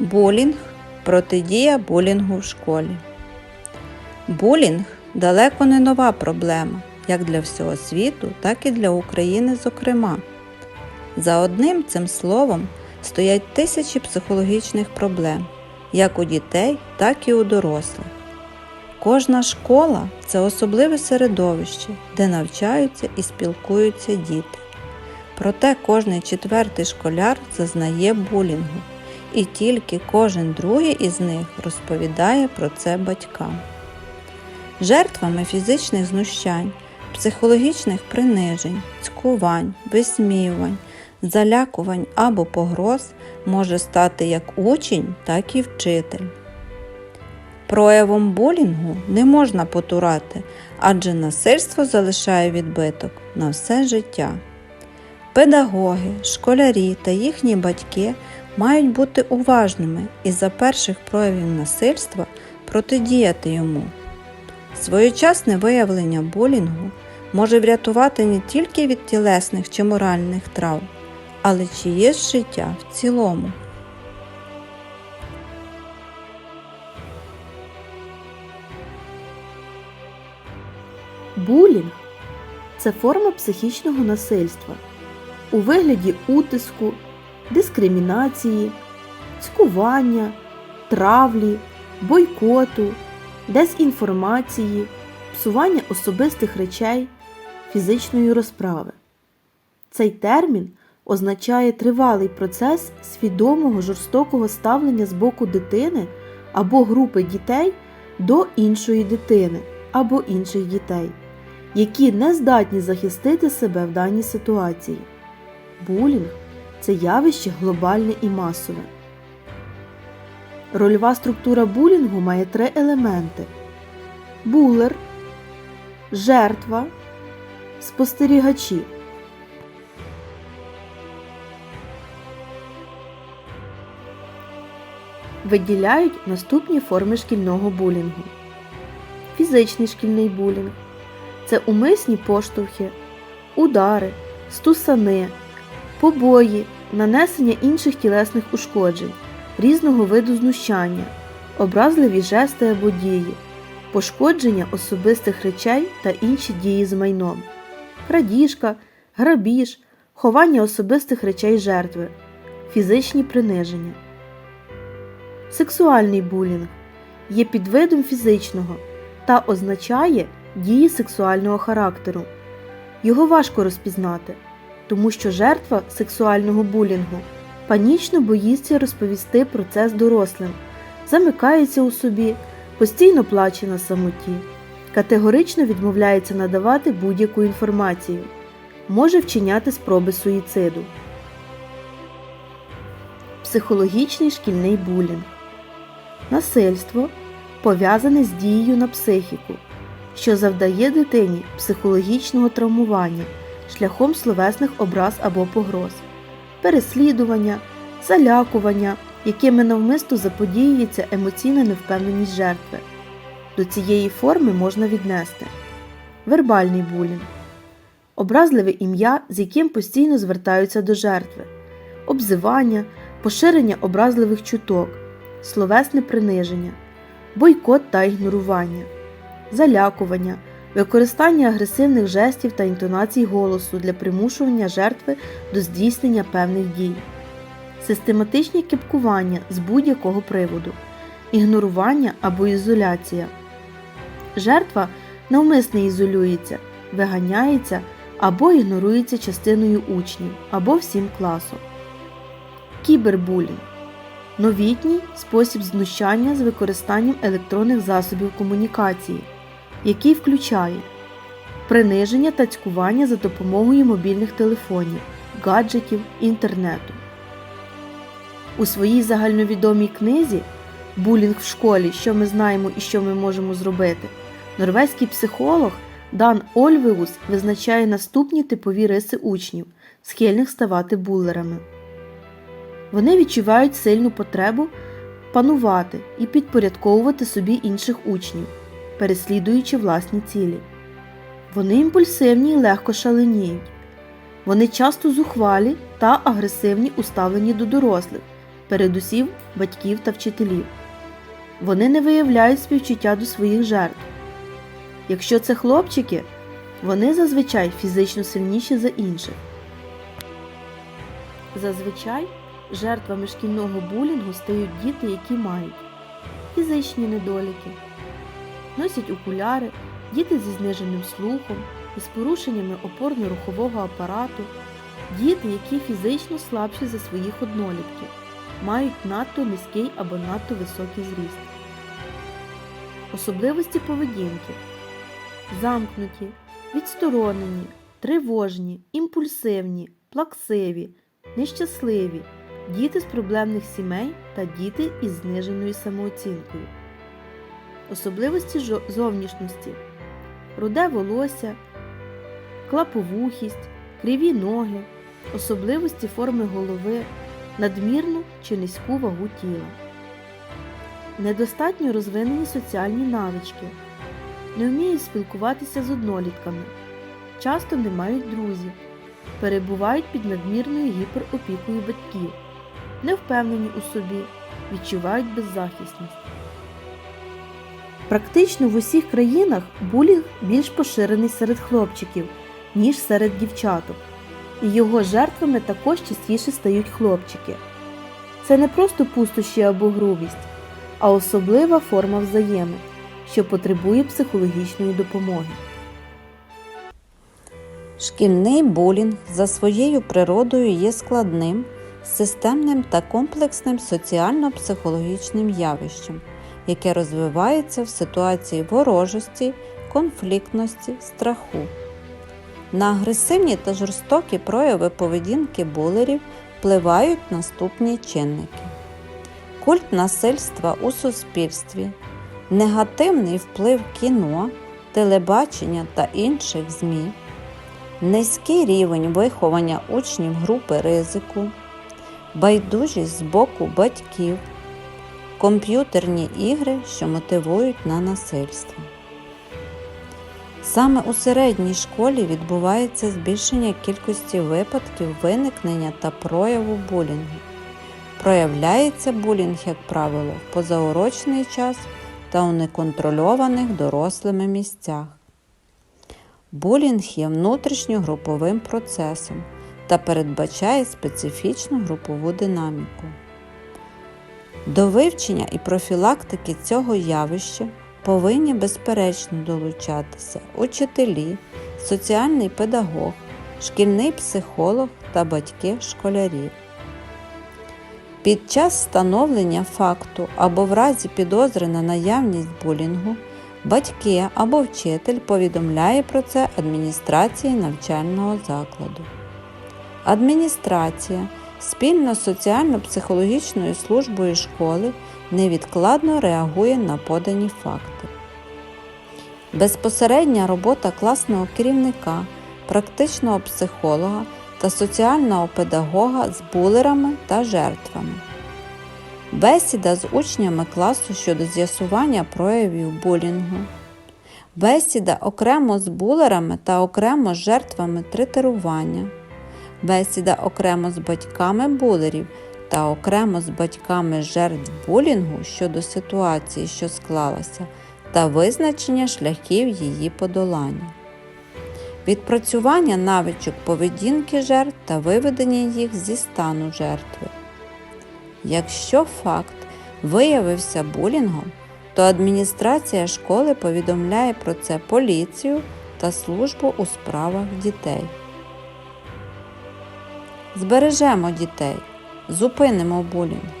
Булінг протидія булінгу в школі. Булінг далеко не нова проблема, як для всього світу, так і для України, зокрема. За одним цим словом стоять тисячі психологічних проблем, як у дітей, так і у дорослих. Кожна школа це особливе середовище, де навчаються і спілкуються діти. Проте кожний четвертий школяр зазнає булінгу, і тільки кожен другий із них розповідає про це батькам. Жертвами фізичних знущань, психологічних принижень, цькувань, висміювань, залякувань або погроз може стати як учень, так і вчитель. Проявом булінгу не можна потурати, адже насильство залишає відбиток на все життя. Педагоги, школярі та їхні батьки мають бути уважними і за перших проявів насильства протидіяти йому. Своєчасне виявлення булінгу може врятувати не тільки від тілесних чи моральних травм, але чиєсь життя в цілому. Булінг це форма психічного насильства у вигляді утиску, дискримінації, цькування, травлі, бойкоту, дезінформації, псування особистих речей, фізичної розправи. Цей термін означає тривалий процес свідомого жорстокого ставлення з боку дитини або групи дітей до іншої дитини або інших дітей, які не здатні захистити себе в даній ситуації. Булінг це явище глобальне і масове. Рольова структура булінгу має три елементи: булер, жертва, спостерігачі. Виділяють наступні форми шкільного булінгу. Фізичний шкільний булінг це умисні поштовхи, удари, стусани, побої, нанесення інших тілесних ушкоджень, різного виду знущання, образливі жести або дії, пошкодження особистих речей та інші дії з майном, крадіжка, грабіж, ховання особистих речей жертви, фізичні приниження. Сексуальний булінг є підвидом фізичного та означає дії сексуального характеру. Його важко розпізнати, тому що жертва сексуального булінгу. Панічно боїться розповісти про це з дорослим, замикається у собі, постійно плаче на самоті, категорично відмовляється надавати будь-яку інформацію, може вчиняти спроби суїциду. Психологічний шкільний булінг. Насильство пов'язане з дією на психіку, що завдає дитині психологічного травмування шляхом словесних образ або погроз, переслідування, залякування, якими навмисто заподіюється емоційна невпевненість жертви. До цієї форми можна віднести вербальний булінг, образливе ім'я, з яким постійно звертаються до жертви, обзивання, поширення образливих чуток, словесне приниження, бойкот та ігнорування, залякування, використання агресивних жестів та інтонацій голосу для примушування жертви до здійснення певних дій, систематичні кіпкування з будь-якого приводу, ігнорування або ізоляція. Жертва навмисно ізолюється, виганяється або ігнорується частиною учнів або всім класом. Кібербулінг новітній спосіб знущання з використанням електронних засобів комунікації, який включає приниження та цькування за допомогою мобільних телефонів, гаджетів, інтернету. У своїй загальновідомій книзі Булінг в школі, що ми знаємо і що ми можемо зробити, норвезький психолог Дан Ольвеус визначає наступні типові риси учнів, схильних ставати булерами. Вони відчувають сильну потребу панувати і підпорядковувати собі інших учнів, переслідуючи власні цілі. Вони імпульсивні і легко шаленіють. Вони часто зухвалі та агресивні у ставленні до дорослих передусім батьків та вчителів. Вони не виявляють співчуття до своїх жертв. Якщо це хлопчики, вони зазвичай фізично сильніші за інших. Зазвичай жертвами шкільного булінгу стають діти, які мають фізичні недоліки, носять окуляри, діти зі зниженим слухом із порушеннями опорно-рухового апарату, діти, які фізично слабші за своїх однолітків, мають надто низький або надто високий зріст. Особливості поведінки замкнуті, відсторонені, тривожні, імпульсивні, плаксиві, нещасливі, діти з проблемних сімей та діти із зниженою самооцінкою. Особливості зовнішності. Руде волосся, клаповухість, криві ноги, особливості форми голови, надмірну чи низьку вагу тіла. Недостатньо розвинені соціальні навички, не вміють спілкуватися з однолітками, часто не мають друзів, перебувають під надмірною гіперопікою батьків, не впевнені у собі, відчувають беззахисність. Практично в усіх країнах булінг більш поширений серед хлопчиків, ніж серед дівчаток, і його жертвами також частіше стають хлопчики. Це не просто пустощі або грубість, а особлива форма взаємин, що потребує психологічної допомоги. Шкільний булінг за своєю природою є складним, системним та комплексним соціально-психологічним явищем, яке розвивається в ситуації ворожості, конфліктності, страху. На агресивні та жорстокі прояви поведінки булерів впливають наступні чинники: культ насильства у суспільстві, негативний вплив кіно, телебачення та інших ЗМІ низький рівень виховання учнів групи ризику, байдужість з боку батьків, комп'ютерні ігри, що мотивують на насильство. Саме у середній школі відбувається збільшення кількості випадків виникнення та прояву булінгу. Проявляється булінг, як правило, в позаурочний час та у неконтрольованих дорослими місцях. Булінг є внутрішньогруповим процесом та передбачає специфічну групову динаміку. До вивчення і профілактики цього явища повинні безперечно долучатися учителі, соціальний педагог, шкільний психолог та батьки школярів. Під час встановлення факту або в разі підозри на наявність булінгу батьки або вчитель повідомляє про це адміністрації навчального закладу. Адміністрація спільно з соціально-психологічною службою школи невідкладно реагує на подані факти. Безпосередня робота класного керівника, практичного психолога та соціального педагога з булерами та жертвами. Бесіда з учнями класу щодо з'ясування проявів булінгу. Бесіда окремо з булерами та окремо з жертвами третирування. Бесіда окремо з батьками булерів та окремо з батьками жертв булінгу щодо ситуації, що склалася, та визначення шляхів її подолання. Відпрацювання навичок поведінки жертв та виведення їх зі стану жертви. Якщо факт виявився булінгом, то адміністрація школи повідомляє про це поліцію та службу у справах дітей. Збережемо дітей, зупинимо булінг.